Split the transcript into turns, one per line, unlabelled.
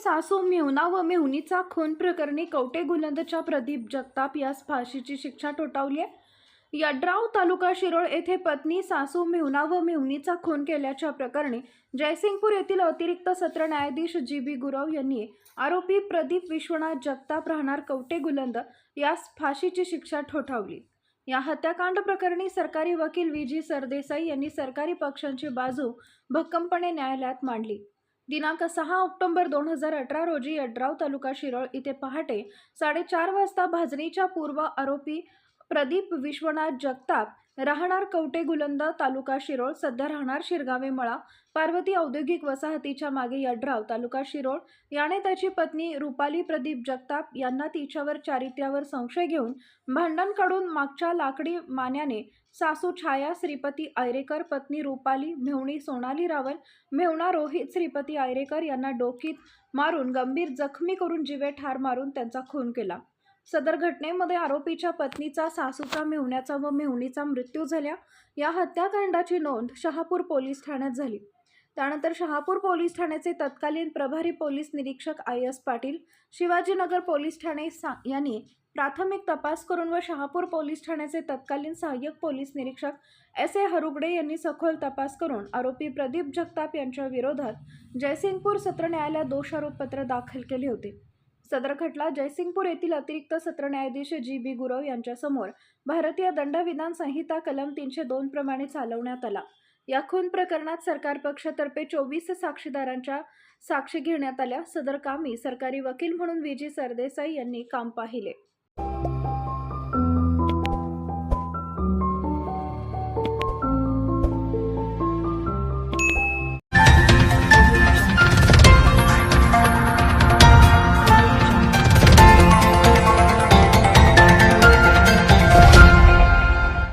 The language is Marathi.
सासू मेहुणा व मेहुणीचा खून प्रकरणी कवटे गुलंदच्या प्रदीप जगताप यास फाशीची शिक्षा ठोठावली आहे. यड्राव तालुका शिरोळ येथे पत्नी सासू मेहुणा व मेहुणीचा खून केल्याच्या प्रकरणी जयसिंगपूर येथील अतिरिक्त सत्र न्यायाधीश जी बी गुरव यांनी आरोपी प्रदीप विश्वनाथ जगताप राहणार कवटे गुलंद यास फाशीची शिक्षा ठोठावली. या हत्याकांड प्रकरणी सरकारी वकील व्ही. जी. सरदेसाई यांनी सरकारी पक्षांची बाजू भक्कमपणे न्यायालयात मांडली. दिनांक सहा ऑक्टोबर दोन हजार अठरा रोजी यड्राव तालुका शिरोळ इथे पहाटे साडेचार वाजता भाजणीच्या पूर्व आरोपी प्रदीप विश्वनाथ जगताप राहणार कवटे गुलंद तालुका शिरोळ सध्या राहणार शिरगावे मळा. पार्वती औद्योगिक वसाहतीच्या मागे यड्राव तालुका शिरोळ. याने त्याची पत्नी रुपाली प्रदीप जगताप यांना तिच्यावर चारित्र्यावर संशय घेऊन भांडण काढून मागच्या लाकडी मान्याने सासू छाया श्रीपती आयरेकर पत्नी रुपाली मेहुणी सोनाली रावल मेहुणा रोहित श्रीपती आयरेकर यांना डोकीत मारून गंभीर जखमी करून जिवे ठार मारून त्यांचा खून केला. सदर घटनेमध्ये आरोपीच्या पत्नीचा सासूचा मेहुण्याचा व मेहुणीचा मृत्यू झाल्या या हत्याकांडाची नोंद शहापूर पोलीस ठाण्यात झाली. त्यानंतर शहापूर पोलीस ठाण्याचे तत्कालीन प्रभारी पोलीस निरीक्षक I S Patil Shivajinagar police Thane सा यांनी प्राथमिक तपास करून व शहापूर पोलीस ठाण्याचे तत्कालीन सहाय्यक पोलीस निरीक्षक एस ए हरुगडे यांनी सखोल तपास करून आरोपी प्रदीप जगताप यांच्या विरोधात जयसिंगपूर सत्र न्यायालयात दोषारोपपत्र दाखल केले होते. सदर खटला जयसिंगपूर येथील अतिरिक्त सत्र न्यायाधीश जी बी गुरव यांच्यासमोर भारतीय दंडविधान संहिता कलम तीनशे दोन प्रमाणे चालवण्यात आला. या खून प्रकरणात सरकार पक्षातर्फे चोवीस साक्षीदारांच्या साक्षी घेण्यात आल्या. सदर कामी सरकारी वकील म्हणून विजी सरदेसाई यांनी काम पाहिले.